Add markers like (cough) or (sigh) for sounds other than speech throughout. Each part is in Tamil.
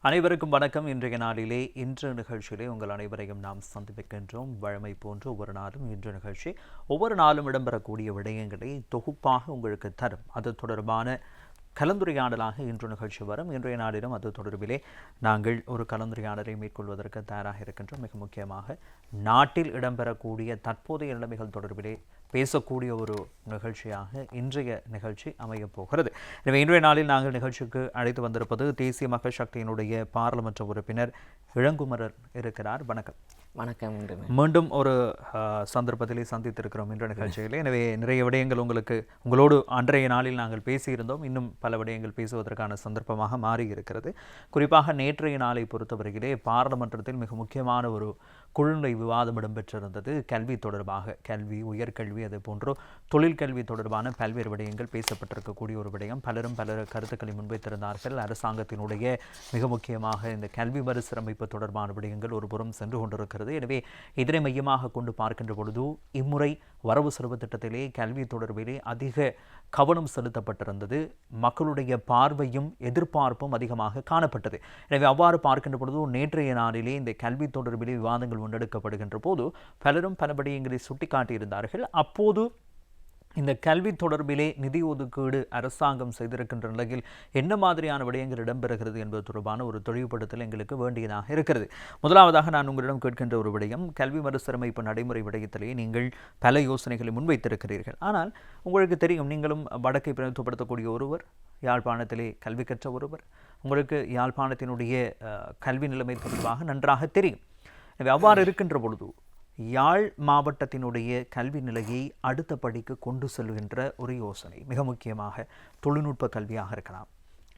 அனைவருக்கும் வணக்கம். இன்றைய நாளிலே இன்று நிகழ்ச்சியிலே உங்கள் அனைவரையும் நாம் சந்திப்பிக்கின்றோம். வழமை போன்று ஒவ்வொரு நாளும் இன்று நிகழ்ச்சி ஒவ்வொரு நாளும் இடம்பெறக்கூடிய விடயங்களை தொகுப்பாக உங்களுக்கு தரும். அது தொடர்பான கலந்துரையாடலாக இன்று நிகழ்ச்சி வரும். இன்றைய நாளிலும் அது தொடர்பிலே நாங்கள் ஒரு கலந்துரையாடலை மேற்கொள்வதற்கு தயாராக இருக்கின்றோம். மிக முக்கியமாக நாட்டில் இடம்பெறக்கூடிய தற்போதைய நிலைமைகள் தொடர்பிலே பேசக்கூடிய ஒரு நிகழ்ச்சியாக இன்றைய நிகழ்ச்சி அமையப் போகிறது. எனவே இன்றைய நாளில் நாங்கள் நிகழ்ச்சிக்கு அழைத்து வந்திருப்பது தேசிய மக்கள் சக்தியினுடைய பாராளுமன்ற உறுப்பினர் இளங்குமரர் இருக்கிறார். வணக்கம். வணக்கம் மீண்டும் ஒரு சந்தர்ப்பத்திலே சந்தித்திருக்கிறோம் இன்ற நிகழ்ச்சியில். எனவே நிறைய விடயங்கள் உங்களுக்கு உங்களோடு அன்றைய நாளில் நாங்கள் பேசியிருந்தோம். இன்னும் பல விடயங்கள் பேசுவதற்கான சந்தர்ப்பமாக மாறி இருக்கிறது குறிப்பாக நேற்றைய நாளை பொறுத்தவரையிலே பாராளுமன்றத்தில் மிக முக்கியமான ஒரு குழுநிலை விவாதம் இடம்பெற்றிருந்தது. கல்வி தொடர்பாக கல்வி உயர்கல்வி அது போன்று தொழிற்கல்வி தொடர்பான பல்வேறு விடயங்கள் பேசப்பட்டிருக்கக்கூடிய ஒரு விடயம். பலரும் பல கருத்துக்களை முன்வைத்திருந்தார்கள். அரசாங்கத்தினுடைய மிக முக்கியமாக இந்த கல்வி மறுசீரமைப்பு தொடர்பான விடயங்கள் ஒருபுறம் சென்று கொண்டிருக்கிறது. எனவே இதனை மையமாக கொண்டு பார்க்கின்ற பொழுது இம்முறை வரவு செலவு திட்டத்திலே கல்வி தொடர்பிலே அதிக கவனம் செலுத்தப்பட்டிருந்தது. மக்களுடைய பார்வையும் எதிர்பார்ப்பும் அதிகமாக காணப்பட்டது. எனவே அவ்வாறு பார்க்கின்ற பொழுது நேற்றைய நாளிலே இந்த கல்வி தொடர்பிலே விவாதங்கள் முன்னெடுக்கப்படுகின்ற போது பலரும் பலபடி எங்களை சுட்டிக்காட்டியிருந்தார்கள். அப்போது இந்த கல்வி தொடர்பிலே நிதி ஒதுக்கீடு அரசாங்கம் செய்திருக்கின்ற நிலையில் என்ன மாதிரியான விடயங்கள் இடம்பெறுகிறது என்பது தொடர்பான ஒரு தெளிவுபடுத்தல் எங்களுக்கு வேண்டியதாக இருக்கிறது. முதலாவதாக நான் உங்களிடம் கேட்கின்ற ஒரு விடயம் கல்வி மறுசீரமைப்பு நடைமுறை விடயத்திலே நீங்கள் பல யோசனைகளை முன்வைத்திருக்கிறீர்கள். ஆனால் உங்களுக்கு தெரியும் நீங்களும் வடக்கை பிரதித்துவப்படுத்தக்கூடிய ஒருவர் யாழ்ப்பாணத்திலே கல்வி கற்ற ஒருவர் உங்களுக்கு யாழ்ப்பாணத்தினுடைய கல்வி நிலைமை தொடர்பாக நன்றாக தெரியும். எனவே அவ்வாறு இருக்கின்ற பொழுது யாழ் மாவட்டத்தினுடைய கல்வி நிலையை அடுத்த படிக்கு கொண்டு செல்கின்ற ஒரு யோசனை மிக முக்கியமாக தொழில்நுட்ப கல்வியாக இருக்கலாம்.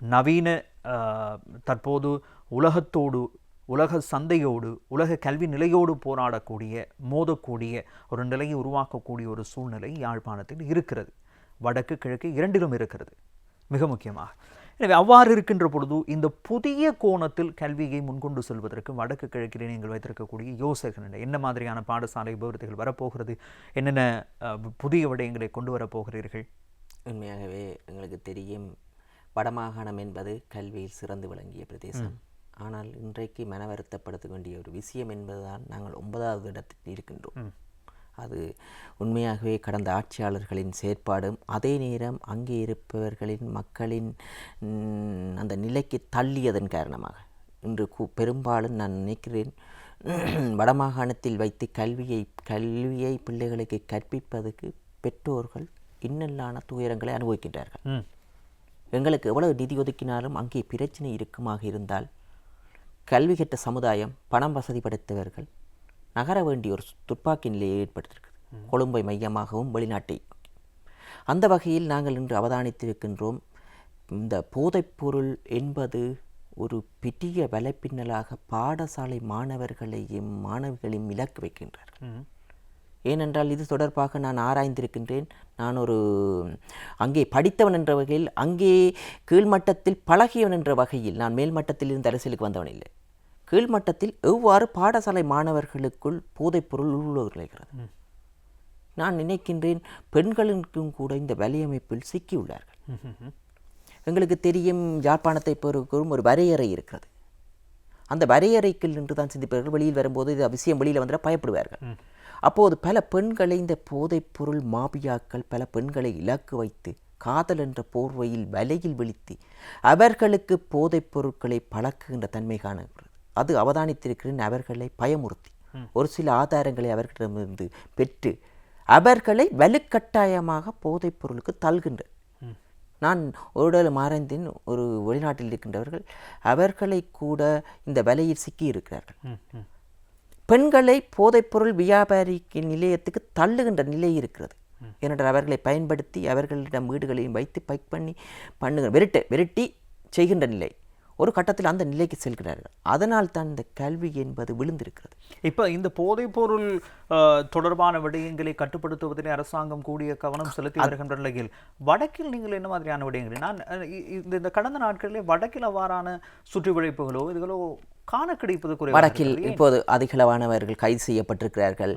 நவீன ஆஹ், தற்போது உலகத்தோடு உலக சந்தையோடு உலக கல்வி நிலையோடு போராடக்கூடிய மோதக்கூடிய ஒரு நிலையை உருவாக்கக்கூடிய ஒரு சூழ்நிலை யாழ்ப்பாணத்தில் இருக்கிறது. வடக்கு கிழக்கு இரண்டிலும் இருக்கிறது. மிக முக்கியமாக. எனவே அவ்வாறு இருக்கின்ற பொழுது இந்த புதிய கோணத்தில் கல்வியை முன்கொண்டு செல்வதற்கு வடக்கு கிழக்கிலே நீங்கள் வைத்திருக்கக்கூடிய யோசனைகள் என்ன? என்ன மாதிரியான பாடசாலை அபிவிருத்திகள் வரப்போகிறது? என்னென்ன புதிய விடயங்களை கொண்டு வரப் போகிறீர்கள் உண்மையாகவே எங்களுக்கு தெரியும் வடமாகாணம் என்பது கல்வியில் சிறந்து விளங்கிய பிரதேசம். ஆனால் இன்றைக்கு மன வருத்தப்படுத்த வேண்டிய ஒரு விஷயம் என்பதுதான் நாங்கள் ஒன்பதாவது இடத்தில் இருக்கின்றோம். அது உண்மையாகவே கடந்த ஆட்சியாளர்களின் செயற்பாடும் அதே நேரம் அங்கே இருப்பவர்களின் மக்களின் அந்த நிலைக்கு தள்ளியதன் காரணமாக. இன்று பெரும்பாலும் நான் நினைக்கிறேன் வடமாகாணத்தில் வைத்து கல்வியை கல்வியை பிள்ளைகளுக்கு கற்பிப்பதற்கு பெற்றோர்கள் இன்னல்லான துயரங்களை அனுபவிக்கின்றார்கள். எங்களுக்கு எவ்வளவு நிதி ஒதுக்கினாலும் அங்கே பிரச்சனை இருக்குமாக இருந்தால் கல்வி கற்ற சமுதாயம் பணம் வசதி படைத்தவர்கள் நகர வேண்டிய ஒரு துப்பாக்கி நிலையை ஏற்பட்டிருக்கிறது கொழும்பை மையமாகவும் வெளிநாட்டை அந்த வகையில் நாங்கள் இன்று அவதானித்திருக்கின்றோம். இந்த போதைப்பொருள் என்பது ஒரு பெரிய வலைப்பின்னலாக பாடசாலை மாணவர்களையும் மாணவிகளையும் இலக்கு வைக்கின்றார் ஏனென்றால் இது தொடர்பாக நான் ஆராய்ந்திருக்கின்றேன். நான் ஒரு அங்கே படித்தவன் என்ற வகையில் அங்கே கீழ்மட்டத்தில் பழகியவன் என்ற வகையில் நான் மேல்மட்டத்தில் இருந்து அரசியலுக்கு வந்தவன் இல்லை. கீழ்மட்டத்தில் எவ்வாறு பாடசாலை மாணவர்களுக்குள் போதைப்பொருள் உள்நுழைகிறது நான் நினைக்கின்றேன் பெண்களுக்கும் கூட இந்த வலையமைப்பில் சிக்கியுள்ளார்கள். எங்களுக்கு தெரியும் யாழ்ப்பாணத்தை பொறுக்கும் ஒரு வரையறை இருக்கிறது. அந்த வரையறைக்குள் நின்று தான் சிந்திப்பார்கள் வெளியில் வரும்போது இது விஷயம் வெளியில் வந்துட பயப்படுவார்கள். அப்போது பல பெண்களை இந்த போதைப் பொருள் மாபியாக்கள் பல பெண்களை இலக்கு வைத்து காதல் என்ற போர்வையில் வலையில் விழித்து அவர்களுக்கு போதைப் பொருட்களை பழக்குகின்ற தன்மை காணப்படுகிறது அது அவதானித்திருக்கிறேன் அவர்களை பயமுறுத்தி ஒரு சில ஆதாரங்களை அவர்களிடமிருந்து பெற்று அவர்களை வலுக்கட்டாயமாக போதைப் பொருளுக்கு தள்கின்ற நான் ஒரு ஆராய்ந்தேன் ஒரு வெளிநாட்டில் இருக்கின்றவர்கள் அவர்களை கூட இந்த வலையில் சிக்கி இருக்கிறார்கள். பெண்களை போதைப்பொருள் வியாபாரிக்கு நிலையத்துக்கு தள்ளுகின்ற நிலை இருக்கிறது. ஏனென்றால் அவர்களை பயன்படுத்தி அவர்களிடம் வீடுகளையும் வைத்து பைக் பண்ணி பண்ணுகிற விரட்டு விரட்டி செய்கின்ற நிலை. ஒரு கட்டத்தில் அந்த நிலைக்கு செல்கிறார்கள். அதனால் தான் இந்த கல்வி என்பது விழுந்திருக்கிறது. இப்ப இந்த போதைப்பொருள் தொடர்பான விடயங்களை கட்டுப்படுத்துவதிலே அரசாங்கம் கூடிய கவனம் செலுத்தி வருகின்ற நிலையில் வடக்கில் நீங்கள் என்ன மாதிரியான விடயங்களை? நான் இந்த இந்த கடந்த நாட்களிலே வடக்கில் அவ்வாறான சுற்றி வளைப்புகளோ இதுகளோ காண கிடைப்பது குறைவாக வடக்கில். இப்போது அதிகளவானவர்கள் கைது செய்யப்பட்டிருக்கிறார்கள்.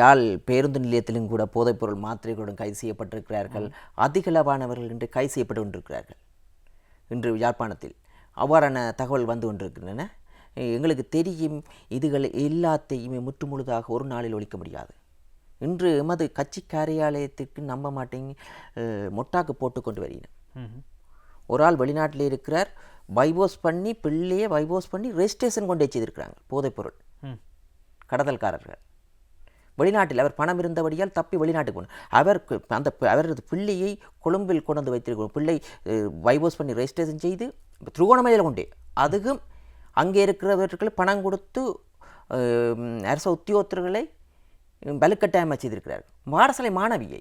யாழ் பேருந்து நிலையத்திலும் கூட போதைப்பொருள் மாத்திரைகளுடன் கைது செய்யப்பட்டிருக்கிறார்கள். அதிகளவானவர்கள் இன்று கைது செய்யப்பட்டு கொண்டிருக்கிறார்கள். இன்று யாழ்ப்பாணத்தில் அவ்வாறான தகவல் வந்து கொண்டிருக்கின்றன. எங்களுக்கு தெரியும் இதுகள் எல்லாத்தையுமே முற்றுமுழுதாக ஒரு நாளில் ஒழிக்க முடியாது. இன்று எமது கட்சி காரியாலயத்திற்கு நம்ப மாட்டேங்க மொட்டாக்கு போட்டு கொண்டு வருகிறேன். ஒரு ஆள் வெளிநாட்டில் இருக்கிறார் வைபோஸ் பண்ணி பிள்ளையை வைபோஸ் பண்ணி ரெஜிஸ்ட்ரேஷன் கொண்டு வச்சிருக்கிறாங்க போதைப்பொருள் ம். கடத்தல்காரர்கள். வெளிநாட்டில் அவர் பணம் இருந்தபடியால் தப்பி வெளிநாட்டுக்கு போனார். அவருக்கு அந்த அவரது பிள்ளையை கொழும்பில் கொண்டு வந்து வைத்திருக்கிறோம் பிள்ளை வைபோஸ் பண்ணி ரெஜிஸ்ட்ரேஷன் செய்து திருகோணமலையில் கொண்டே அதுவும் அங்கே இருக்கிறவர்கள் பணம் கொடுத்து அரச உத்தியோகத்தர்களை வலுக்கட்டாயம் செய்திருக்கிறார் பாடசாலை மாணவியை.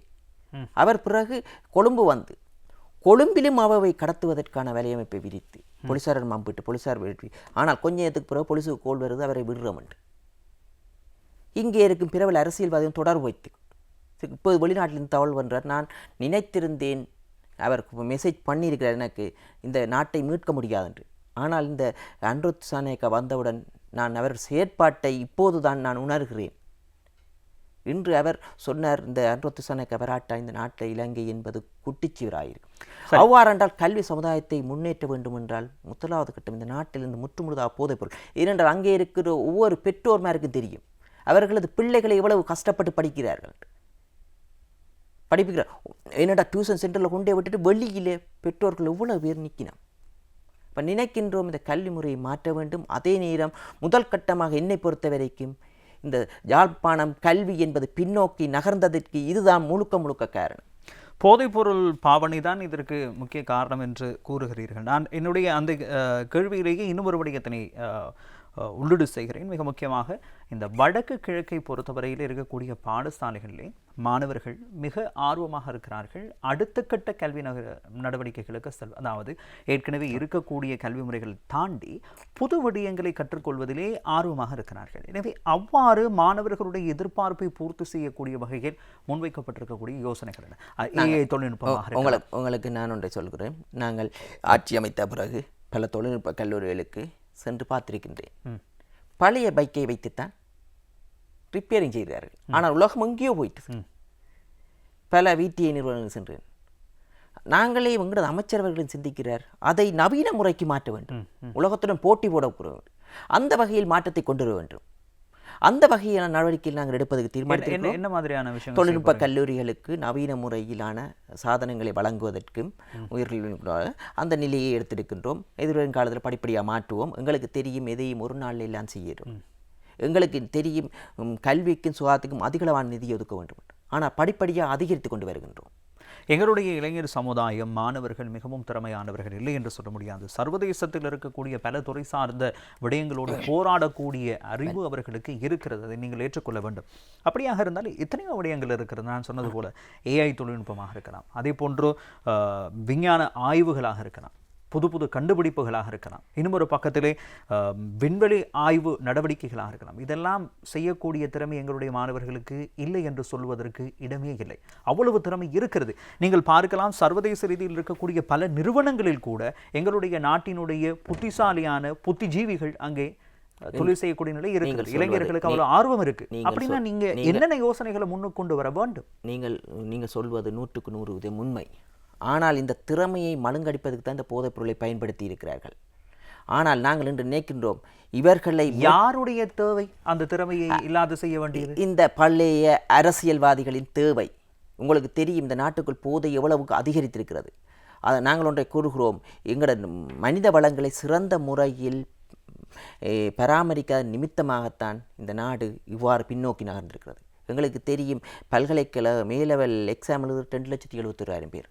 அவர் பிறகு கொழும்பு வந்து கொழும்பிலும் அவை கடத்துவதற்கான வலையமைப்பை விரித்து போலீசார் மம்பிட்டு போலீசார் ஆனால் கொஞ்ச நேரத்துக்கு பிறகு போலீஸுக்கு கோல் வருது அவரை விடுறோம் என்று. இங்கே இருக்கும் பிரபல அரசியல்வாதியும் தொடர்பு வைத்து இப்போது வெளிநாட்டிலிருந்து தகவல் பண்றார் நான் நினைத்திருந்தேன் அவர் மெசேஜ் பண்ணியிருக்கிறார் எனக்கு இந்த நாட்டை மீட்க முடியாது என்று. ஆனால் இந்த அன்ருத் சானேக்கா வந்தவுடன் நான் அவர் செயற்பாட்டை இப்போதுதான் நான் உணர்கிறேன். இன்று அவர் சொன்னார் இந்த அன்ருத் சானேக்கா வராட்டா இந்த நாட்டை இலங்கை என்பது குட்டிச்சுவராயிருக்கும் அவ்வாறென்றால் கல்வி சமுதாயத்தை முன்னேற்ற வேண்டும் என்றால் முதலாவது கட்டம் இந்த நாட்டிலிருந்து முற்றுமுழுதாக போதைப்பொருள் ஏனென்றால் அங்கே இருக்கிற ஒவ்வொரு பெற்றோர்மாருக்கும் தெரியும். அவர்களது பிள்ளைகளை எவ்வளவு கஷ்டப்பட்டு படிக்கிறார்கள்? படிப்புகிறார் என்னடா டியூஷன் சென்டரில் கொண்டே விட்டுட்டு வெளியிலே பெற்றோர்கள் எவ்வளோ பேர் நிற்கினோம் இப்போ நினைக்கின்றோம் இந்த கல்வி முறையை மாற்ற வேண்டும். அதே நேரம் முதல் கட்டமாக என்னை பொறுத்த வரைக்கும் இந்த யாழ்ப்பாணம் கல்வி என்பது பின்னோக்கி நகர்ந்ததற்கு இதுதான் முழுக்க முழுக்க காரணம். போதைப்பொருள் பாவனை தான் இதற்கு முக்கிய காரணம் என்று கூறுகிறீர்கள். நான் என்னுடைய அந்த கேள்வியிலேயே இன்னும் ஒரு விடயத்தினை உள்ளீடு செய்கிறேன். மிக முக்கியமாக இந்த வடக்கு கிழக்கை பொறுத்தவரையில் இருக்கக்கூடிய பாடசாலைகளிலே மாணவர்கள் மிக ஆர்வமாக இருக்கிறார்கள். அடுத்த கட்ட கல்வி நக நடவடிக்கைகளுக்கு செல் அதாவது ஏற்கனவே இருக்கக்கூடிய கல்வி முறைகள் தாண்டி புது விடயங்களை கற்றுக்கொள்வதிலே ஆர்வமாக இருக்கிறார்கள். எனவே அவ்வாறு மாணவர்களுடைய எதிர்பார்ப்பை பூர்த்தி செய்யக்கூடிய வகையில் முன்வைக்கப்பட்டிருக்கக்கூடிய யோசனைகள் ஏஐ தொழில்நுட்பமாக. உங்களுக்கு உங்களுக்கு நான் ஒன்றை சொல்கிறேன். நாங்கள் ஆட்சி அமைத்த பிறகு பல தொழில்நுட்ப கல்லூரிகளுக்கு சென்று பார்த்திருக்கின்றேன். பழைய பைக்கை வைத்துத்தான் ரிப்பேரிங் செய்கிறார்கள். ஆனால் உலகம் எங்கேயோ போயிட்டு. பல விடிஐ நிறுவனங்கள் சென்றேன். நாங்களே எங்களது அமைச்சரவர்களும் சிந்திக்கிறார் அதை நவீன முறைக்கு மாற்ற வேண்டும். உலகத்துடன் போட்டி போட வேண்டும். அந்த வகையில் மாற்றத்தை கொண்டு வர வேண்டும். அந்த வகையான நடவடிக்கையில் நாங்கள் எடுப்பதற்கு தீர்மானித்திருக்கிறோம். என்ன மாதிரியான விஷயங்கள் தொழில்நுட்ப கல்லூரிகளுக்கு நவீன முறையிலான சாதனங்களை வழங்குவதற்கும் உயர்கல்வி அந்த நிலையை எடுத்திருக்கின்றோம். எதிர்வரும் காலத்தில் படிப்படியாக மாற்றுவோம். எங்களுக்கு தெரியும் எதையும் ஒரு நாளில் எல்லாம் செய்யறோம். எங்களுக்கு தெரியும் கல்விக்கும் சுகாதாரத்துக்கும் அதிகளவான நிதி ஒதுக்க வேண்டும் ஆனால் படிப்படியாக அதிகரித்து கொண்டு வருகின்றோம். எங்களுடைய இளைஞர் சமுதாயம் மாணவர்கள் மிகவும் திறமையானவர்கள் இல்லை என்று சொல்ல முடியாது. சர்வதேசத்தில் இருக்கக்கூடிய பல துறை சார்ந்த விடயங்களோடு போராடக்கூடிய அறிவு அவர்களுக்கு இருக்கிறது. அதை நீங்கள் ஏற்றுக்கொள்ள வேண்டும். அப்படியாக இருந்தால் எத்தனையோ விடயங்கள் இருக்கிறது. நான் சொன்னது போல ஏஐ தொழில்நுட்பமாக இருக்கலாம். அதே போன்று விஞ்ஞான ஆய்வுகளாக இருக்கலாம். புது புது கண்டுபிடிப்புகளாக இருக்கலாம். இன்னும் ஒரு பக்கத்திலே விண்வெளி ஆய்வு நடவடிக்கைகளாக இருக்கலாம். இதெல்லாம் செய்யக்கூடிய திறமை எங்களுடைய மாணவர்களுக்கு இல்லை என்று சொல்வதற்கு இடமே இல்லை. அவ்வளவு திறமை இருக்கிறது. நீங்கள் பார்க்கலாம் சர்வதேச ரீதியில் இருக்கக்கூடிய பல நிறுவனங்களில் கூட எங்களுடைய நாட்டினுடைய புத்திசாலியான புத்திஜீவிகள் அங்கே தொழில் செய்யக்கூடிய நிலை இருக்கிறது. சொல்வது- இளைஞர்களுக்கு அவ்வளவு ஆர்வம் இருக்கு. அப்படின்னா நீங்க என்னென்ன யோசனைகளை முன்னுக்கு கொண்டு வர வேண்டும்? நீங்கள் நீங்கள் சொல்வது நூற்றுக்கு நூறு இது உண்மை. ஆனால் இந்த திறமையை மழுங்கடிப்பதற்கு தான் இந்த போதைப் பொருளை பயன்படுத்தி இருக்கிறார்கள். ஆனால் நாங்கள் இன்று நினைக்கின்றோம் இவர்களை யாருடைய தேவை? அந்த திறமையை இல்லாது செய்ய வேண்டியது? இந்த பழைய அரசியல்வாதிகளின் தேவை. உங்களுக்கு தெரியும் இந்த நாட்டுக்குள் போதை எவ்வளவுக்கு அதிகரித்திருக்கிறது. அதை நாங்கள் ஒன்றை கூறுகிறோம் எங்களோட மனித வளங்களை சிறந்த முறையில் பராமரிக்காத நிமித்தமாகத்தான் இந்த நாடு இவ்வாறு பின்னோக்கி நகர்ந்திருக்கிறது. எங்களுக்கு தெரியும் பல்கலைக்கழக மேலெவல் எக்ஸாம் எழுதுற ரெண்டு லட்சத்தி எழுபத்தோராயிரம் பேர்.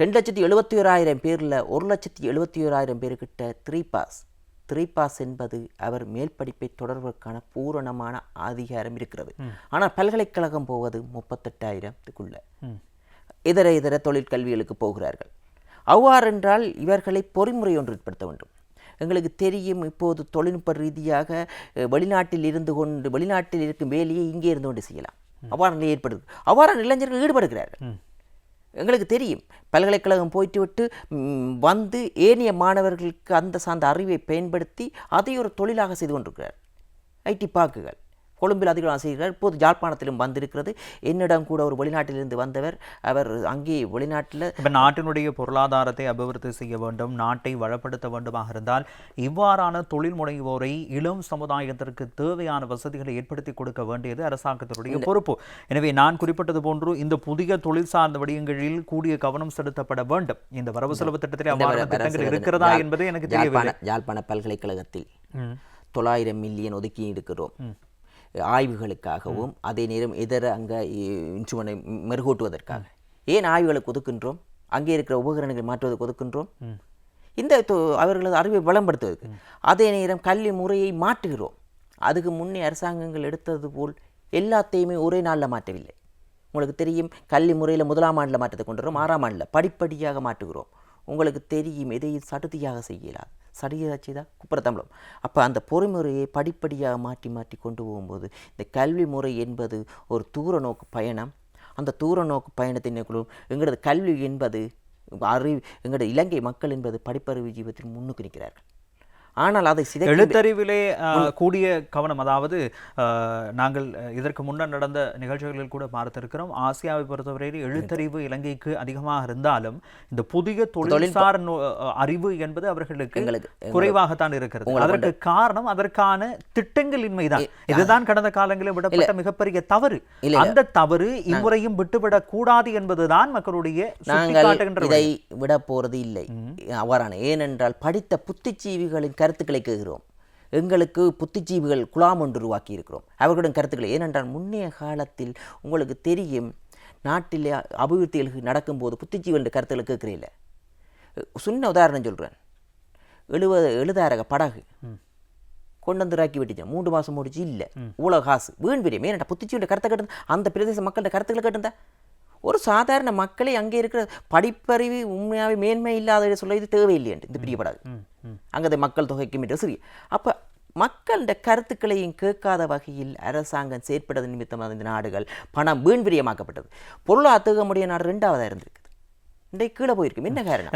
ரெண்டு லட்சத்தி எழுபத்தி ஓராயிரம் பேரில் ஒரு லட்சத்தி எழுபத்தி ஓராயிரம் பேர்கிட்ட த்ரீ பாஸ் த்ரீ பாஸ் என்பது அவர் மேல் படிப்பை தொடர்வதற்கான பூரணமான அதிகாரம் இருக்கிறது. ஆனால் பல்கலைக்கழகம் போவது முப்பத்தெட்டாயிரத்துக்குள்ள. இதர இதர தொழிற்கல்விகளுக்கு போகிறார்கள். அவ்வாறென்றால் இவர்களை பொறிமுறை ஒன்று ஏற்படுத்த வேண்டும். எங்களுக்கு தெரியும் இப்போது தொழில்நுட்ப ரீதியாக வெளிநாட்டில் இருந்து கொண்டு வெளிநாட்டில் இருக்கும் வேலையை இங்கே இருந்து கொண்டு செய்யலாம். அவ்வாறு நிலை ஏற்படுது அவ்வாறான இளைஞர்கள் ஈடுபடுகிறார்கள். எங்களுக்கு தெரியும். பல்கலைக்கழகம் போயிட்டு விட்டு வந்து ஏனைய மாணவர்களுக்கு அந்த சார்ந்த அறிவை பயன்படுத்தி அதை ஒரு தொழிலாக செய்து கொண்டிருக்கிறார். ஐடி பார்க்குகள் கொழும்பில் அதிகம் செய்கிறார் இப்போது யாழ்ப்பாணத்திலும் வந்திருக்கிறது. என்னிடம் கூட ஒரு வெளிநாட்டிலிருந்து வந்தவர் அவர் அங்கே வெளிநாட்டில் இப்ப நாட்டினுடைய பொருளாதாரத்தை அபிவிருத்தி செய்ய வேண்டும் நாட்டை வளப்படுத்த வேண்டுமாக இருந்தால் இவ்வாறான தொழில் முனைவோரை இளம் சமுதாயத்திற்கு தேவையான வசதிகளை ஏற்படுத்தி கொடுக்க வேண்டியது அரசாங்கத்தினுடைய பொறுப்பு. எனவே நான் குறிப்பிட்டது போன்று இந்த புதிய தொழில் சார்ந்த விடயங்களில் கூடிய கவனம் செலுத்தப்பட வேண்டும். இந்த வரவு செலவு திட்டத்தில் அவ்வாறான திட்டங்கள் இருக்கிறதா என்பது எனக்கு தெரியவில்லை. யாழ்ப்பாண பல்கலைக்கழகத்தில். தொள்ளாயிரம் மில்லியன் ஒதுக்கி இருக்கிறோம் ஆய்வுகளுக்காகவும் அதே நேரம் இதர அங்கே இன்சுமனை மெருகூட்டுவதற்காக. ஏன் ஆய்வுகளுக்கு ஒதுக்கின்றோம் அங்கே இருக்கிற உபகரணங்களை மாற்றுவதற்கு ஒதுக்கின்றோம் இந்த அவர்களது அறிவை வளம்படுத்துவதற்கு. அதே நேரம் கல்வி முறையை மாற்றுகிறோம். அதுக்கு முன்னே அரசாங்கங்கள் எடுத்தது போல் எல்லாத்தையுமே ஒரே நாளில் மாற்றவில்லை. உங்களுக்கு தெரியும் கல்வி முறையில் முதலாம் ஆண்டில் மாற்றத்தை கொண்டு வரோம் ஆறாம் ஆண்டில் படிப்படியாக மாற்றுகிறோம். உங்களுக்கு தெரியும் எதையும் சடுதியாக செய்யலாம். சடுதியாக செய்தா குப்புறத்தம்பளம் அப்போ அந்த பொறிமுறையை படிப்படியாக மாற்றி மாற்றி கொண்டு போகும்போது இந்த கல்வி முறை என்பது ஒரு தூர நோக்கு பயணம். அந்த தூர நோக்கு பயணத்தின் எங்களது கல்வி என்பது அறிவு எங்களது இலங்கை மக்கள் என்பது படிப்பறிவு ஜீவத்தில் முன்னுக்கு நிற்கிறார்கள். ஆனால் அதை சிதை எழுத்தறிவிலே கூடிய கவனம் அதாவது நாங்கள் இதற்கு முன்னர் நடந்த நிகழ்ச்சிகளில் கூட பார்த்திருக்கிறோம். ஆசியாவை பொறுத்தவரையில் எழுத்தறிவு இலங்கைக்கு அதிகமாக இருந்தாலும் இந்த புதிய தொழில்சார் அறிவு என்பது அவர்களுக்கு குறைவாகத்தான் இருக்கிறது. அதற்கு காரணம் அதற்கான திட்டங்களின்மைதான். இதுதான் கடந்த காலங்களில் விடப்பட்ட மிகப்பெரிய தவறு. அந்த தவறு இம்முறையும் விட்டுவிடக் கூடாது என்பதுதான் மக்களுடைய நாங்கள் இதை விட போறது இல்லை அவ்வாறான. ஏனென்றால் படித்த புத்திஜீவிகளின் கருத்துக்களை கேட்கிறோம். எங்களுக்கு புத்திஜீவிகள் குழாம் ஒன்று உருவாக்கி இருக்கிறோம் அவர்களின் கருத்துக்களை ஏனென்றால் முன்னைய காலத்தில் உங்களுக்கு தெரியும் நாட்டிலே அபிவிருத்திகள் நடக்கும்போது புத்திஜீவிகளின் கருத்துக்களை கேட்கிறீங்கள சின்ன உதாரணம் சொல்கிறேன் எழுபது எழுதாரக படகு. கொண்டு வந்து இறக்கி விட்டுச்சேன் மூன்று மாதம் முடிச்சு இல்லை. இவ்வளோ காசு. வீண் விரியம் ஏன்னா புத்திச்சியோட கருத்தை கேட்டு அந்த பிரதேச மக்களோட கருத்துக்களை கேட்டிருந்தா. ஒரு சாதாரண மக்களே அங்கே இருக்கிற படிப்பறிவு உண்மையாகவே மேன்மை இல்லாத சொல்ல இது தேவையில்லையன்ட்டு இந்த பெரிய படகு அங்கே மக்கள் தொகைக்கு மீட்டு சிறிய. அப்போ மக்களோட கருத்துக்களையும் கேட்காத வகையில் அரசாங்கம் செயற்பட்டது நிமித்தமாக இந்த நாடுகள் பணம் வீண் விரியமாக்கப்பட்டது. பொருளாதார முடிய நாடு ரெண்டாவதாக இருந்திருக்கு. இன்றைக்கு கீழே போயிருக்கு என்ன காரணம்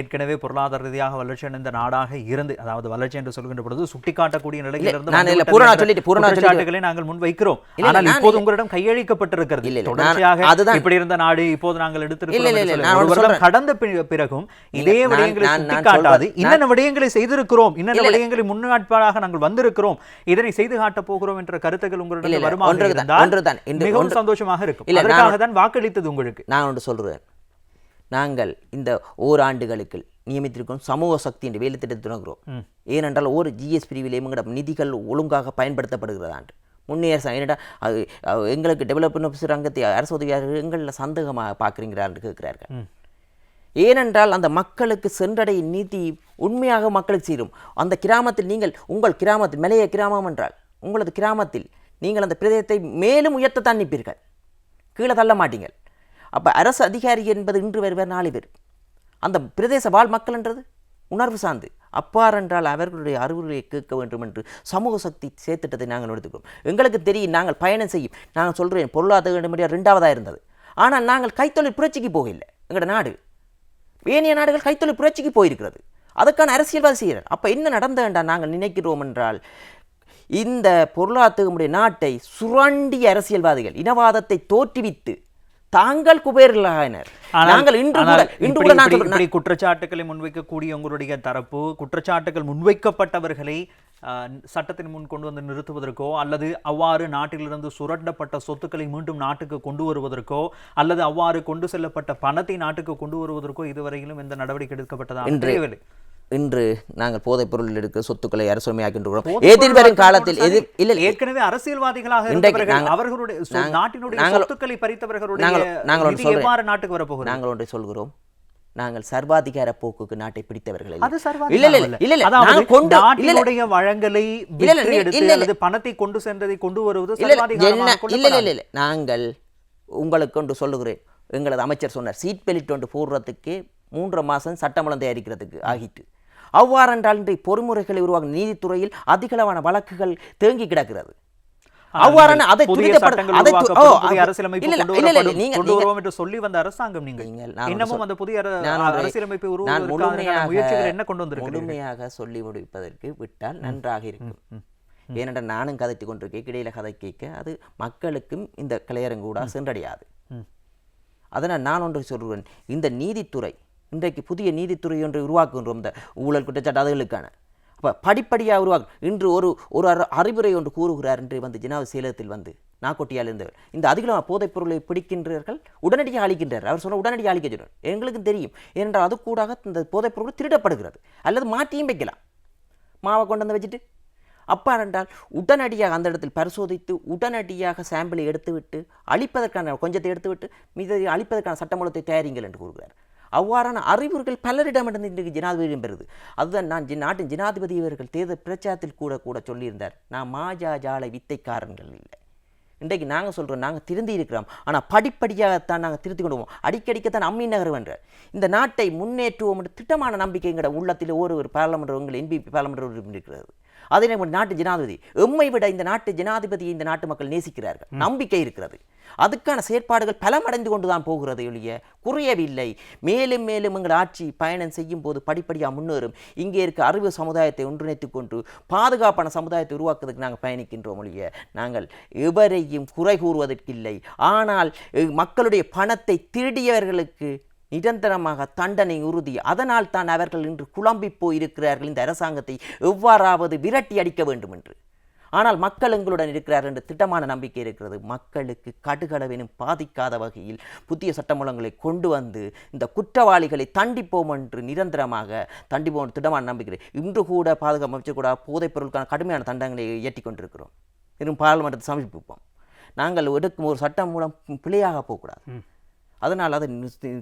ஏற்கனவே பொருளாதார ரீதியாக வளர்ச்சி அடைந்த நாடாக இருந்து அதாவது வளர்ச்சி என்று சொல்கின்ற பொழுது சுட்டிக்காட்டக்கூடிய நிலையில் இருந்து நாங்கள் முன் வைக்கிறோம் ஆனால் இப்போது. உங்களிடம் கையளிக்கப்பட்டிருக்கிறது தொடர்ச்சியாக அதுதான். இப்படி இருந்த நாடு இப்போது நாங்கள் எடுத்திருக்கிறோம். கடந்த பிறகும் இதே விடயங்களை சுட்டிக்காட்டாது இன்னென்ன விடயங்களை செய்திருக்கிறோம் இன்னென்ன. விடயங்களை முன்னாட்பாளாக நாங்கள் வந்திருக்கிறோம் இதனை செய்து காட்டப் போகிறோம் என்ற கருத்துக்கள் உங்களிடம் ஒன்றுதான், ஒன்றுதான். இன்று மிகவும் சந்தோஷமாக இருக்கும். இல்ல, தான் வாக்களித்தது உங்களுக்கு. நான் ஒன்று சொல்கிறேன் நாங்கள் இந்த ஓராண்டுகளுக்கு நியமித்திருக்கும் சமூக சக்தி என்ற வேலை திட்டத்தை தொடங்குகிறோம். ஏனென்றால் ஒரு ஜிஎஸ் பிரிவில் எங்களோட நிதிகள் ஒழுங்காக பயன்படுத்தப்படுகிறதாண்டு முன்னேற ஏனென்றா அது எங்களுக்கு டெவலப்மெண்ட் ரங்கத்தை அரசு உதவியாளர்கள் எங்களில் சந்தேகமாக பார்க்குறீங்களான்னு கேட்கிறார்கள். ஏனென்றால் அந்த மக்களுக்கு சென்றடையும் நீதி உண்மையாக மக்களுக்கு சேரும். அந்த கிராமத்தில் நீங்கள் உங்கள் கிராமத்தில் மலைய கிராமம் என்றால் உங்களது கிராமத்தில் நீங்கள் அந்த பிரதேசத்தை மேலும் உயர்த்தத்தான் நிற்பீர்கள். கீழே தள்ள மாட்டீங்கள். அப்போ அரசு அதிகாரி என்பது இன்று வருவர் நாளை பேர் அந்த பிரதேச வாழ் மக்கள் என்றது? உணர்வு சார்ந்து. அப்பார் என்றால் அவர்களுடைய அறிவுரையை கேட்க வேண்டும் என்று சமூக சக்தி சேர்த்திட்டத்தை நாங்கள் எடுத்துக்கிறோம் எங்களுக்கு தெரியும் நாங்கள் பயணம் செய்யும். நான் சொல்கிறேன் பொருளாதார முடியாது ரெண்டாவதாக இருந்தது. ஆனால் நாங்கள் கைத்தொழில் புரட்சிக்கு போகவில்லை. எங்களோட நாடு? ஏனைய நாடுகள் கைத்தொழில் புரட்சிக்கு போயிருக்கிறது. அதுக்கான அரசியல்வாதி செய்கிறார் அப்போ என்ன நடந்தேன்டா நாங்கள் நினைக்கிறோம் என்றால் இந்த பொருளாதாரமுடைய நாட்டை சுரண்டிய அரசியல்வாதிகள் இனவாதத்தை தோற்றுவித்து தாங்கள் ஆனால்- நாங்கள் இன்று கூட இன்று நான் சொல்றேன். குற்றச்சாட்டுகளை முன்வைக்கக்கூடிய உங்களுடைய தரப்பு குற்றச்சாட்டுகள் முன்வைக்கப்பட்டவர்களை சட்டத்தின் முன் கொண்டு வந்து நிறுத்துவதற்கோ அல்லது அவ்வாறு நாட்டிலிருந்து சுரண்டப்பட்ட சொத்துக்களை மீண்டும் நாட்டுக்கு கொண்டு வருவதற்கோ அல்லது அவ்வாறு கொண்டு செல்லப்பட்ட பணத்தை நாட்டுக்கு கொண்டு வருவதற்கோ இதுவரையிலும் எந்த நடவடிக்கை எடுக்கப்பட்டதாக இன்று தெரியவில்லை. இன்று நாங்கள் போதைப் பொருள் எடுக்க சொத்துக்களை அரசுமையாக்கின்றோம் காலத்தில் எதிர் இல்லை ஏற்கனவே அரசியல்வாதிகளாக அவர்களுடைய நாட்டினுடைய சொத்துக்களை பறித்தவர்களுடைய நாங்கள்- ஒன்று நாட்டுக்கு வரப்போகிறது? நாங்கள் ஒன்றை சொல்கிறோம். நாங்கள் சர்வாதிகார போக்குக்கு நாட்டை பிடித்தவர்கள். அது இல்ல இல்ல. இல்ல இல்ல. அதாவது நாங்கள் கொண்டு நாட்டினுடைய வழங்கலை. அல்லது பணத்தை கொண்டு சென்றதை கொண்டு வருவது இல்ல, இல்ல, இல்ல நாங்கள் உங்களுக்கு ஒன்று சொல்லுகிறேன். எங்களது அமைச்சர் சொன்னார் சீட் பெல்ட் ஒன்று போடுறதுக்கு மூன்றரை மாதம் சட்டமூலம் தயாரிக்கிறதுக்கு ஆகிட்டு. அவ்வாறென்றால் இன்றைய பொறிமுறைகளை உருவாக்கும் நீதித்துறையில் அதிகளவான வழக்குகள் தேங்கி கிடக்கிறது. அவ்வாறான அதை சொல்லி வந்த அரசாங்கம் நீங்கள். இன்னமும் அந்த புதிய அரசியலமைப்பை என்ன கொண்டு வந்திருக்கிறீர்கள்? முழுமையாக சொல்லி முடிப்பதற்கு விட்டால் நன்றாக இருக்கும். ஏனென்றால் நானும் கதைத்து கொண்டிருக்கேன் இடையில கதை கேட்க. அது மக்களுக்கும் இந்த கலையரங்கூடா சென்றடையாது. அதனால் நான் ஒன்று சொல்கிறேன் இந்த நீதித்துறை இன்றைக்கு புதிய நீதித்துறை ஒன்றை உருவாக்குகின்றோம் இந்த ஊழல் குற்றச்சாட்டு அதுகளுக்கான. அப்போ படிப்படியாக உருவாக்கும் இன்று ஒரு ஒரு அற- அறிவுரை ஒன்று கூறுகிறார் என்று வந்து ஜனாவது சேலத்தில் வந்து நாக்கொட்டியால் இருந்தவர். இந்த அதிகமான போதைப் பொருளை பிடிக்கின்றார்கள் உடனடியாக அழிக்கின்றார். அவர் சொன்ன உடனடியாக அழிக்க சொல்றார். எங்களுக்கும் தெரியும். ஏனென்றால் அது கூட இந்த போதைப் பொருள் திருடப்படுகிறது. அல்லது மாற்றியும் வைக்கலாம். மாவை கொண்டு வந்து வச்சுட்டு. அப்பா என்றால் உடனடியாக அந்த இடத்தில் பரிசோதித்து உடனடியாக சாம்பிளை எடுத்துவிட்டு அழிப்பதற்கான கொஞ்சத்தை எடுத்துவிட்டு மீது அழிப்பதற்கான சட்டமூலத்தை தயாரிங்கள் என்று கூறுகிறார். அவ்வாறான அறிவுரைகள் பலரிடமிருந்து இன்றைக்கு ஜனாதிபதியிடம் பெறுது. அதுதான் நான் நாட்டின் ஜனாதிபதி அவர்கள் தேர்தல் பிரச்சாரத்தில் கூட கூட சொல்லியிருந்தார். நான் மாஜா ஜால வித்தைக்காரர்கள் இல்லை. இன்றைக்கு நாங்கள் சொல்கிறோம் நாங்கள் திருந்தி இருக்கிறோம். ஆனால் படிப்படியாகத்தான் நாங்கள் திருத்தி கொண்டு போவோம். அடிக்கடிக்கத்தான் அம்மி நகர்வென்ற இந்த நாட்டை முன்னேற்றுவோம் என்ற திட்டமான நம்பிக்கை எங்கட உள்ளத்தில் ஒரு ஒரு பாராளுமன்ற உங்கள் என்பிபி பாராளுமன்ற உறுப்பினர் இருக்கிறது அதே நாட்டு ஜனாதிபதி. எம்மை விட இந்த நாட்டு ஜனாதிபதியை இந்த நாட்டு மக்கள் நேசிக்கிறார்கள். நம்பிக்கை இருக்கிறது. அதுக்கான செயற்பாடுகள் பலமடைந்து கொண்டு தான் போகிறது ஒழிய குறையவில்லை. மேலும் மேலும் எங்கள் ஆட்சி பயணம் செய்யும் போது படிப்படியாக முன்னேறும். இங்கே இருக்க அறிவு சமுதாயத்தை ஒன்றிணைத்து கொண்டு பாதுகாப்பான சமுதாயத்தை உருவாக்குவதற்கு நாங்கள் பயணிக்கின்றோம் ஒழிய நாங்கள் எவரையும் குறை கூறுவதற்கில்லை. ஆனால் மக்களுடைய பணத்தை திருடியவர்களுக்கு நிரந்தரமாக தண்டனை உறுதி. அதனால் தான் அவர்கள் இன்று குழம்பி போயிருக்கிறார்கள். இந்த அரசாங்கத்தை எவ்வாறாவது விரட்டி அடிக்க வேண்டும் என்று ஆனால் மக்கள் எங்களுடன் இருக்கிறார் என்ற திட்டமான நம்பிக்கை இருக்கிறது. மக்களுக்கு கடுகளவினும் பாதிக்காத வகையில் புதிய சட்டமூலங்களை கொண்டு வந்து இந்த குற்றவாளிகளை தண்டிப்போம் என்று நிரந்தரமாக தண்டிப்போம் என்று திட்டமான நம்பிக்கை. இன்று கூட பாதுகாப்பு அமைச்சர் கூட போதைப் பொருளுக்கான கடுமையான தண்டங்களை இயற்றி கொண்டிருக்கிறோம். இன்னும் பாராளுமன்றத்தை சமர்ப்பிப்போம். நாங்கள் எடுக்கும் ஒரு சட்டம் மூலம் பிழையாக போகக்கூடாது. அதனால் அதை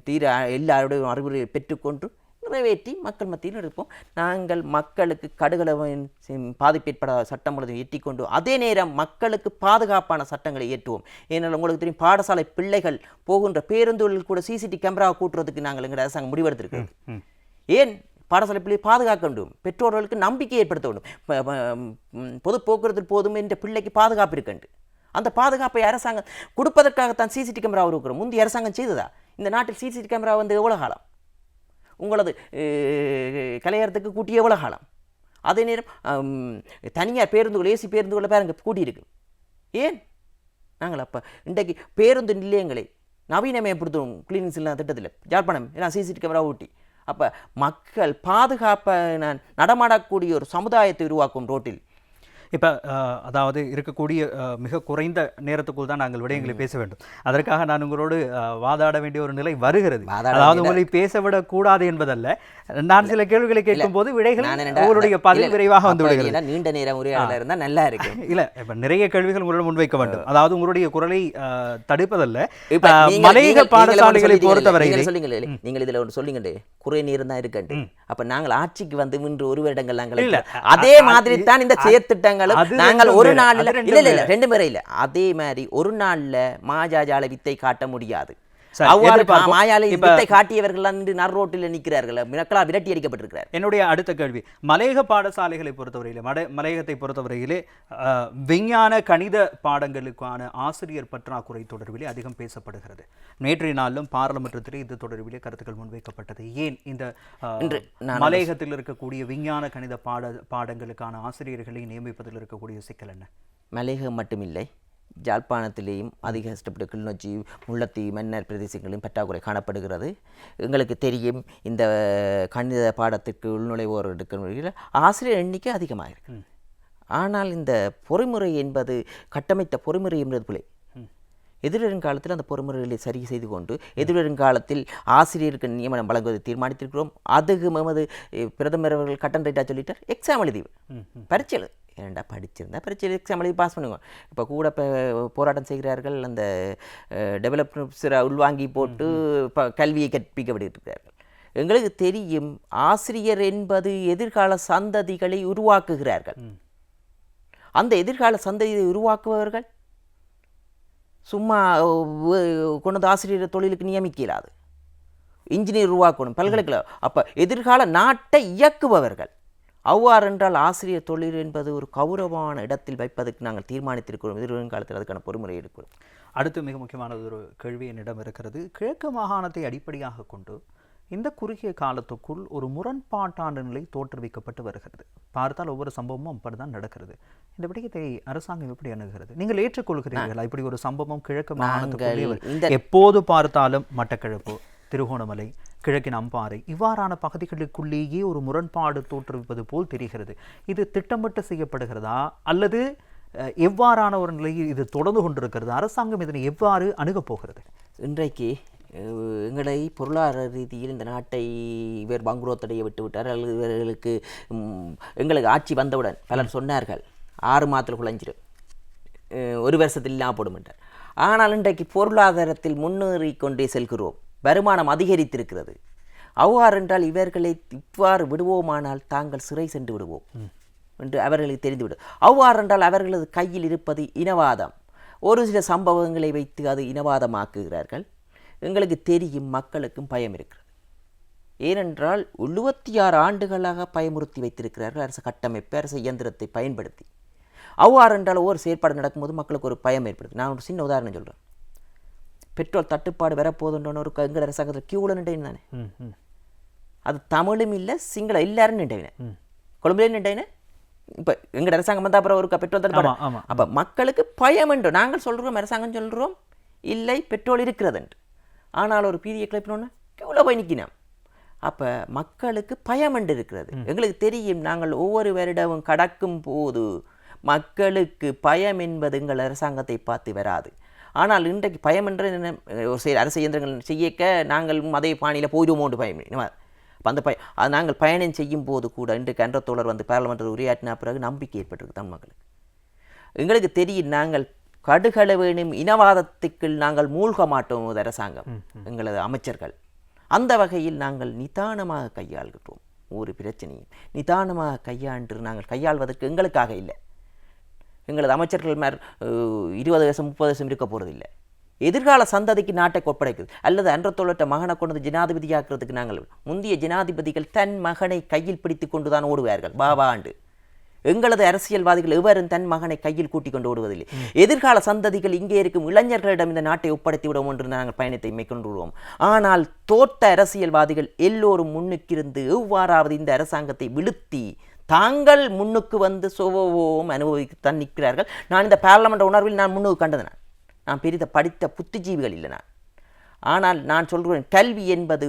தீர எல்லாருடைய அறிவுரையை பெற்றுக்கொண்டு நிறைவேற்றி மக்கள் மத்தியில் இருப்போம். நாங்கள் மக்களுக்கு கடுகளவின் பாதிப்பு ஏற்படாத சட்டம் முழுவதும் இயற்றிக்கொண்டு அதே நேரம் மக்களுக்கு பாதுகாப்பான சட்டங்களை ஏற்றுவோம். ஏனால் உங்களுக்கு தெரியும் பாடசாலை பிள்ளைகள் போகின்ற பேருந்துகளில் கூட சிசிடி கேமரா கூட்டுறதுக்கு நாங்கள் எங்கள் அரசாங்கம் முடிவெடுத்திருக்கிறோம். ஏன்? பாடசாலை பிள்ளை பாதுகாக்க வேண்டும். பெற்றோர்களுக்கு நம்பிக்கை ஏற்படுத்த வேண்டும். பொது போக்குவரத்தில் போதும் என்ற பிள்ளைக்கு பாதுகாப்பு இருக்கண்டு. அந்த பாதுகாப்பை அரசாங்கம் கொடுப்பதற்காகத்தான் சிசிடி கேமரா உருவாக்குறோம். முந்தைய அரசாங்கம் செய்ததா? இந்த நாட்டில் சிசிடி கேமரா வந்து எவ்வளோ காலம்? உங்களது கலையறத்துக்கு கூட்டிய எவ்வளோ காலம் அதே நேரம் தனியார் பேருந்துகள் ஏசி பேருந்துகளை பாருங்க கூட்டியிருக்கு ஏன்? நாங்கள் அப்போ இன்றைக்கு பேருந்து நிலையங்களை நவீனமயப்படுத்தும் கிளீனிங்ஸ் இல்லாத திட்டத்தில். ஜாழ்ப்பாணம் ஏன்னா சிசிடி கேமரா ஊட்டி. அப்போ மக்கள் பாதுகாப்பை நான் நடமாடக்கூடிய ஒரு சமுதாயத்தை உருவாக்கும் ரோட்டில் இப்போ அதாவது இருக்கக்கூடிய மிக குறைந்த நேரத்துக்குள் தான் நாங்கள் விடயங்களை பேச வேண்டும். அதற்காக நான் உங்களோடு வாதாட வேண்டிய ஒரு நிலை வருகிறது. அதாவது உங்களை பேசவிடக் கூடாது என்பதல்ல. நான் சில கேள்விகளை கேட்கும் போது விடைகள் உங்களுடைய பதில் விரைவாக வந்து விடுகிறது. நீண்ட நேரம் உரையாடல இருந்தால் நல்லா இருக்கு (laughs) இல்ல இப்ப நிறைய கேள்விகள் உங்களிடம் முன்வைக்க வேண்டும். அதாவது உங்களுடைய குரலை தடுப்பதல்ல. மலையக பாடசாலைகளை நீங்கள் சொல்லுங்களே, நீங்கள் இதுல ஒன்று சொல்லுங்கண்டே குறை நீர் தான் இருக்கண்டு அப்ப நாங்கள் ஆட்சிக்கு வந்து இன்று ஒரு வருடங்கள் நாங்கள் அதே மாதிரி தான் இந்த செயற்திட்டங்களும் அது நாங்கள் ஒரு நாள்ல ரெண்டும் இல்ல இல்ல. ரெண்டு முறை. இல்ல அதே மாதிரி ஒரு நாள்ல மாஜாஜால வித்தை காட்ட முடியாது. அவ்வாறு எதிர்பார்ப்போம். மாயால இப்ப- காட்டியவர்கள் இன்று நரோட்டில் நிற்கிறார்கள் மக்களால் விரட்டி அடிக்கப்பட்டிருக்கிறார். என்னுடைய அடுத்த கேள்வி. மலையக பாடசாலைகளை பொறுத்தவரையிலே மட மலையகத்தை பொறுத்தவரையிலே விஞ்ஞான கணித பாடங்களுக்கான ஆசிரியர் பற்றாக்குறை தொடர்பிலே அதிகம் பேசப்படுகிறது. நேற்றைய நாளிலும் பாராளுமன்றத்திலே இது தொடர்பிலே கருத்துக்கள் முன்வைக்கப்பட்டது. ஏன் இந்த மலையகத்தில் இருக்கக்கூடிய விஞ்ஞான கணித பாட பாடங்களுக்கான ஆசிரியர்களை நியமிப்பதில் இருக்கக்கூடிய சிக்கல் என்ன? மலையகம் மட்டுமில்லை ஜாழ்ப்பாணத்திலேயும் அதிக கஷ்டப்பட்டு கிளிநொச்சி முல்லைத்தீவு மன்னர் பிரதேசங்களிலும் பற்றாக்குறை காணப்படுகிறது. எங்களுக்கு தெரியும் இந்த கணித பாடத்திற்கு உள்நுழைவோர் எடுக்கிற ஆசிரியர் எண்ணிக்கை அதிகமாக இருக்கு. ஆனால் இந்த பொறிமுறை என்பது கட்டமைத்த பொறிமுறை என்பது பிழை எதிர்வரும் காலத்தில் அந்த பொறிமுறைகளை சரி செய்து கொண்டு எதிர்வரும் காலத்தில் ஆசிரியருக்கு நியமனம் வழங்குவதை தீர்மானித்திருக்கிறோம். அதுக்கு அஹ், பிரதமர் அவர்கள் கட்டன் ரைட்டாக சொல்லிட்டார். எக்ஸாம் எழுதி பரீட்சை ஏன்டா படிச்சிருந்தா? பரீட்சை எக்ஸாம் எழுதி பாஸ் பண்ணுவோம் இப்போ கூட இப்போ போராட்டம் செய்கிறார்கள். அந்த டெவலப்மெண்ட்ஸை உள்வாங்கி போட்டு இப்போ கல்வியை கற்பிக்கப்பட்டிருக்கிறார்கள். எங்களுக்கு தெரியும் ஆசிரியர் என்பது எதிர்கால சந்ததிகளை உருவாக்குகிறார்கள். அந்த எதிர்கால சந்ததியை உருவாக்குபவர்கள் சும்மா கொண்டு வந்து ஆசிரியர் தொழிலுக்கு நியமிக்க இயலாது இன்ஜினியர் உருவாக்கணும் பல்கலைக்கழகம் அப்போ எதிர்கால நாட்டை இயக்குபவர்கள். அவ்வாறென்றால் ஆசிரியர் தொழில் என்பது ஒரு கௌரவமான இடத்தில் வைப்பதற்கு நாங்கள் தீர்மானித்திருக்கிறோம். எதிர்காலத்தில் அதுக்கான பொறுமுறை எடுக்கிறோம். அடுத்து மிக முக்கியமானது ஒரு கேள்வி என்னிடம் இருக்கிறது. கிழக்கு மாகாணத்தை அடிப்படையாக கொண்டு இந்த குறுகிய காலத்துக்குள் ஒரு முரண்பாட்டான நிலை தோற்றுவிக்கப்பட்டு வருகிறது. பார்த்தால் ஒவ்வொரு சம்பவமும் அப்படிதான் நடக்கிறது. இந்த விடயத்தை அரசாங்கம் எப்படி அணுகிறது? நீங்கள் ஏற்றுக்கொள்கிறீர்களா? இப்படி ஒரு சம்பவம் கிழக்கு மாகாணத்துக்குள்ளே எப்போது பார்த்தாலும் மட்டக்களப்பு திருகோணமலை கிழக்கின் அம்பாறை இவ்வாறான பகுதிகளுக்குள்ளேயே ஒரு முரண்பாடு தோற்றுவிப்பது போல் தெரிகிறது. இது திட்டமிட்டு செய்யப்படுகிறதா? அல்லது எவ்வாறான ஒரு நிலையில் இது தொடர்ந்து கொண்டிருக்கிறது? அரசாங்கம் இதனை எவ்வாறு அணுகப் போகிறது? இன்றைக்கு எங்களை பொருளாதார ரீதியில் இந்த நாட்டை இவர் பங்குரோத்தடைய விட்டுவிட்டார். அல்லது இவர்களுக்கு எங்களுக்கு ஆட்சி வந்தவுடன் பலர் சொன்னார்கள் ஆறு மாதத்தில் குழஞ்சிரும். ஒரு வருஷத்தில் இல்லாமல் போடுமென்றார் ஆனால் இன்றைக்கு பொருளாதாரத்தில் முன்னேறி கொண்டே செல்கிறோம். வருமானம் அதிகரித்திருக்கிறது. அவ்வாறென்றால் இவர்களை இவ்வாறு விடுவோமானால் தாங்கள் சிறை சென்று விடுவோம் என்று அவர்களுக்கு தெரிந்துவிடும். அவ்வாறென்றால் அவர்களது கையில் இருப்பது இனவாதம். ஒரு சில சம்பவங்களை வைத்து அது இனவாதமாக்குகிறார்கள். எங்களுக்கு தெரியும் மக்களுக்கும் பயம் இருக்கிறது ஏனென்றால் எழுபத்தி ஆறு ஆண்டுகளாக பயமுறுத்தி வைத்திருக்கிறார்கள் அரசு கட்டமைப்பு அரசு இயந்திரத்தை பயன்படுத்தி. அவ்வாறென்றால் ஒவ்வொரு செயற்பாடு நடக்கும்போது மக்களுக்கு ஒரு பயம் ஏற்படுது நான் ஒரு சின்ன உதாரணம் சொல்கிறேன் பெட்ரோல் தட்டுப்பாடு வரப்போதுன்றோன்னு ஒரு எங்கள் அரசாங்கத்தில் கியூவில் தானே ம். அது தமிழும் இல்லை சிங்களம் எல்லாரும் நின்றவின. கொழும்புலேயும் நின்றவின. இப்போ எங்கள் அரசாங்கம் வந்தால் அப்புறம் ஒரு பெட்ரோல் தட்டுப்பாடு. அப்போ மக்களுக்கு பயம் என்று நாங்கள் சொல்கிறோம் அரசாங்கம் சொல்கிறோம் இல்லை பெட்ரோல் இருக்கிறதுன்ட்டு ஆனால் ஒரு பீதியை கிளப்பினோன்னு கியூவில் போய் நிற்கினோம் அப்போ மக்களுக்கு பயம் என்று இருக்கிறது. எங்களுக்கு தெரியும் நாங்கள் ஒவ்வொரு வருடமும் கடக்கும் போது மக்களுக்கு பயம் என்பது எங்கள் அரசாங்கத்தை பார்த்து வராது. ஆனால் இன்றைக்கு பயம் என்ற ஒரு அரசு இயந்திரங்கள் செய்யக்க நாங்கள் அதே பாணியில் போயிடுவோமோன்று பயம் அப்போ அந்த பய அது நாங்கள் பயணம் செய்யும் போது கூட இன்றைக்கு அன்ற தோழர் வந்து பாராளுமன்றத்தில் உரையாற்றின பிறகு நம்பிக்கை ஏற்பட்டிருக்கு தமிழ் மக்களுக்கு. எங்களுக்கு தெரியும் நாங்கள் கடுகள வேணும் இனவாதத்துக்குள் நாங்கள் மூழ்க மாட்டோம் அரசாங்கம். எங்களது அமைச்சர்கள். அந்த வகையில் நாங்கள் நிதானமாக கையாள்கிறோம் ஒரு பிரச்சனையும். நிதானமாக கையாண்டு நாங்கள் கையாள்வதற்கு எங்களுக்காக இல்லை. எங்களது அமைச்சர்கள் மேல் இருபது வருஷம் முப்பது வருஷம் இருக்க போகிறதில்லை எதிர்கால சந்ததிக்கு நாட்டை ஒப்படைக்குது அல்லது அன்ற தோழட்ட மகனை கொண்டு ஜனாதிபதியாக்குறதுக்கு நாங்கள் முந்தைய ஜனாதிபதிகள் தன் மகனை கையில் பிடித்து கொண்டு தான் ஓடுவார்கள் பாபா ஆண்டு எங்களது அரசியல்வாதிகள் எவரும் தன் மகனை கையில் கூட்டிக் கொண்டு ஓடுவதில்லை. எதிர்கால சந்ததிகள் இங்கே இருக்கும் இளைஞர்களிடம் இந்த நாட்டை ஒப்படைத்து விடுவோம் என்று நாங்கள் பயணத்தை மேற்கொண்டுள்ளோம். ஆனால் தோட்ட அரசியல்வாதிகள் எல்லோரும் முன்னுக்கிருந்து எவ்வாறாவது இந்த அரசாங்கத்தை விழுத்தி தாங்கள் முன்னுக்கு வந்து சுவோம் அனுபவித்துத்தான் நிற்கிறார்கள். நான் இந்த பாராளுமன்ற உணர்வில் நான் முன்னுக்கு கண்டது நான். நான் பெரித படித்த புத்திஜீவிகள் இல்லை நான். ஆனால் நான் சொல்கிறேன் கல்வி என்பது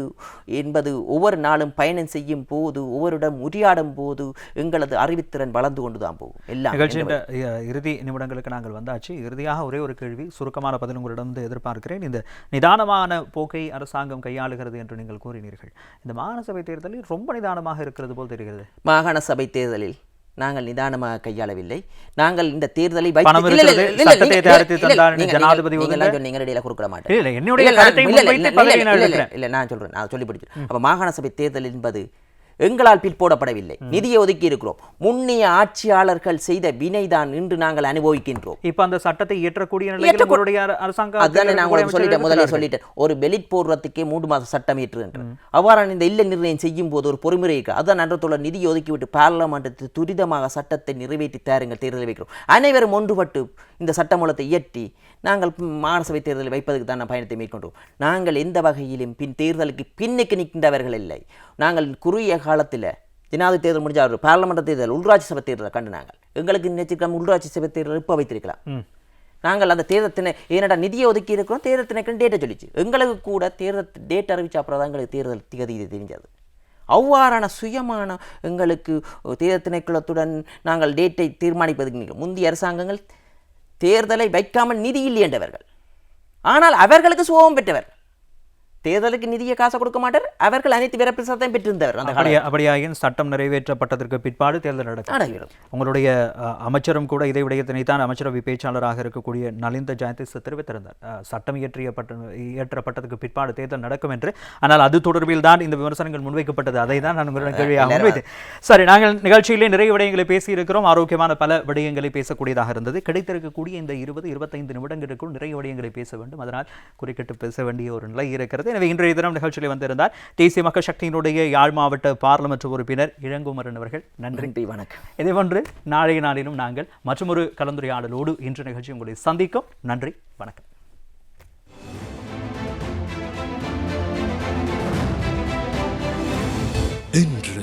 என்பது ஒவ்வொரு நாளும் பயணம் செய்யும் போது ஒவ்வொருடம் உரையாடும் போது எங்களது அறிவுத்திறன் வளர்ந்து கொண்டு தான் போகும். எல்லாம் இறுதி நிமிடங்களுக்கு நாங்கள் வந்தாச்சு. இறுதியாக ஒரே ஒரு கேள்வி சுருக்கமான பதில் உங்களிடம் வந்து எதிர்பார்க்கிறேன். இந்த நிதானமான போக்கை அரசாங்கம் கையாளுகிறது என்று நீங்கள் கூறினீர்கள். இந்த மாகாண சபை தேர்தலில் ரொம்ப நிதானமாக இருக்கிறது போல் தெரிகிறது. மாகாண சபை தேர்தலில் நாங்கள் நிதானமாக கையாளவில்லை. நாங்கள் இந்த தேர்தலை ஜனாதிபதி நான் சொல்றேன் நான் சொல்லி படிக்கிறேன் அப்ப மாகாண சபை தேர்தல் என்பது எங்களால் பிற்போடப்படவில்லை நிதியை ஒதுக்கி இருக்கிறோம். முன்னைய ஆட்சியாளர்கள் செய்த வினைதான் இன்று நாங்கள் அனுபவிக்கின்றோம். இப்ப அந்த சட்டத்தை இயற்றக்கூடிய அதுதானே நான் சொல்லிட்டேன். முதல்ல. சொல்லிட்டேன். ஒரு பெலிட் போடுறதுக்கே மூன்று மாதம் சட்டம் ஏற்றுகின்ற அவ்வாறான இந்த இல்ல நிர்ணயம் செய்யும் போது ஒரு பொறுமுறை இருக்கு. அதான் நன்றத்தோட நிதி ஒதுக்கிவிட்டு பார்லமெண்டத்தில் துரிதமாக சட்டத்தை நிறைவேற்றி தாருங்கள் தேர்தலை வைக்கிறோம். அனைவரும் ஒன்றுபட்டு இந்த சட்டமூலத்தை இயற்றி நாங்கள் மாகாண சபை தேர்தலை வைப்பதற்கு தான் நான் பயணத்தை மேற்கொண்டோம். நாங்கள் எந்த வகையிலும் பின் தேர்தலுக்கு பின்னுக்கு நிற்கின்றவர்கள் இல்லை. நாங்கள் குறுகிய காலத்தில் ஜனாதிபதி தேர்தல் முடிஞ்ச ஒரு பார்லமெண்ட் தேர்தல் உள்ளாட்சி சபை தேர்தலை கண்டு நாங்கள் எங்களுக்கு நினைச்சிருக்கலாம் உள்ளாட்சி சபை தேர்தல் இப்போ வைத்திருக்கலாம். நாங்கள் அந்த தேர்தத்தினை ஏனடா நிதியை ஒதுக்கி இருக்கிறோம் தேர்தல் டேட்டை சொல்லிச்சு. எங்களுக்கு கூட தேர்தல் டேட் அறிவிச்ச அப்புறம் தான் எங்களுக்கு தேர்தல் திகதி இது தெரிஞ்சது. அவ்வாறான சுயமான எங்களுக்கு தேர்தல் திணைக்களத்துடன் நாங்கள் டேட்டை தீர்மானிப்பதுக்கு. முந்தைய அரசாங்கங்கள் தேர்தலை வைக்காமல் நிதி இல்லையென்றவர்கள் ஆனால் அவர்களுக்கு சுபம் பெற்றவர் தேர்தலுக்கு நிதியை காசை கொடுக்க மாட்டார். அவர்கள் அனைத்து வரப்பிரசாதத்தையும் பெற்றிருந்தவர் அந்த அப்படி அப்படியாயின் சட்டம் நிறைவேற்றப்பட்டதற்கு பிற்பாடு தேர்தல் நடக்கும். நடைபெறும். உங்களுடைய அமைச்சரும் கூட இதை விடயத்தினை தான் அமைச்சரவை பேச்சாளராக இருக்கக்கூடிய நலிந்த ஜெயதிஸ் தெரிவித்திருந்தார். சட்டம் இயற்றியப்பட்ட இயற்றப்பட்டதுக்கு பிற்பாடு தேர்தல் நடக்கும் என்று. ஆனால் அது தொடர்பில் தான் இந்த விமர்சனங்கள் முன்வைக்கப்பட்டது. அதை தான் நான் உங்களிடம் கேள்வியாக முன்வைத்தேன். சரி நாங்கள் நிகழ்ச்சியிலே நிறைய விடயங்களை பேசியிருக்கிறோம். ஆரோக்கியமான பல விடயங்களை பேசக்கூடியதாக இருந்தது. கிடைத்திருக்கக்கூடிய இந்த இருபது இருபத்தைந்து நிமிடங்களுக்குள் நிறைய விடயங்களை பேச வேண்டும். அதனால் குறுக்கிட்டு பேச வேண்டிய ஒரு நிலை இருக்கிறது. இருக்கிறது எனவே இன்றைய தினம் நிகழ்ச்சியில் வந்திருந்தார் தேசிய மக்கள் சக்தியினுடைய யாழ் மாவட்ட பாராளுமன்ற உறுப்பினர் இளங்குமரன் அவர்கள். நன்றி. வணக்கம். இதேபோன்று நாளைய நாளிலும் நாங்கள் மற்றொரு கலந்துரையாடலோடு இன்று நிகழ்ச்சி உங்களை சந்திக்கும். நன்றி வணக்கம். இன்று